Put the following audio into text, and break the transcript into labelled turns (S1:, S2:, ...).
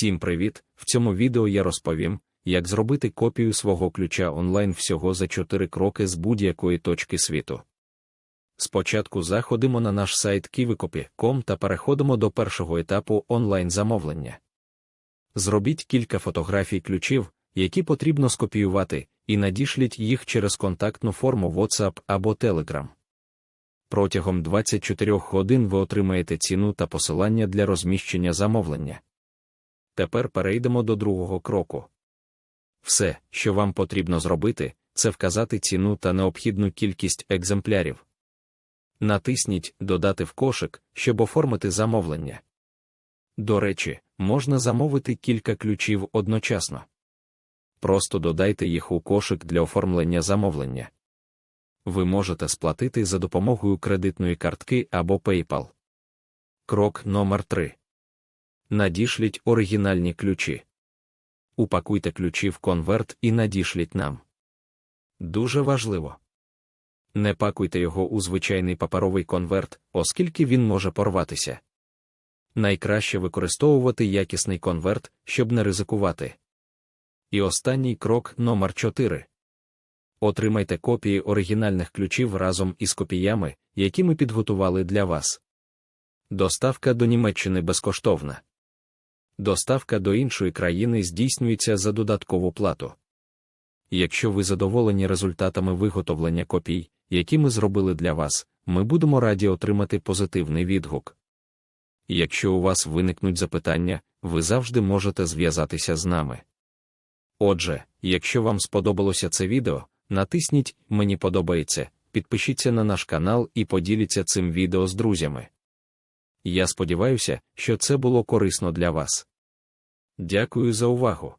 S1: Всім привіт! В цьому відео я розповім, як зробити копію свого ключа онлайн всього за 4 кроки з будь-якої точки світу. Спочатку заходимо на наш сайт kivikopy.com та переходимо до першого етапу онлайн-замовлення. Зробіть кілька фотографій ключів, які потрібно скопіювати, і надішліть їх через контактну форму WhatsApp або Telegram. Протягом 24 годин ви отримаєте ціну та посилання для розміщення замовлення. Тепер перейдемо до другого кроку. Все, що вам потрібно зробити, це вказати ціну та необхідну кількість екземплярів. Натисніть Додати в кошик, щоб оформити замовлення. До речі, можна замовити кілька ключів одночасно. Просто додайте їх у кошик для оформлення замовлення. Ви можете сплатити за допомогою кредитної картки або PayPal. Крок номер 3 Надішліть оригінальні ключі. Упакуйте ключі в конверт і надішліть нам. Дуже важливо. Не пакуйте його у звичайний паперовий конверт, оскільки він може порватися. Найкраще використовувати якісний конверт, щоб не ризикувати. І останній крок номер 4 Отримайте копії оригінальних ключів разом із копіями, які ми підготували для вас. Доставка до Німеччини безкоштовна. Доставка до іншої країни здійснюється за додаткову плату. Якщо ви задоволені результатами виготовлення копій, які ми зробили для вас, ми будемо раді отримати позитивний відгук. Якщо у вас виникнуть запитання, ви завжди можете зв'язатися з нами. Отже, якщо вам сподобалося це відео, натисніть Мені подобається, підпишіться на наш канал і поділіться цим відео з друзями. Я сподіваюся, що це було корисно для вас. Дякую за увагу.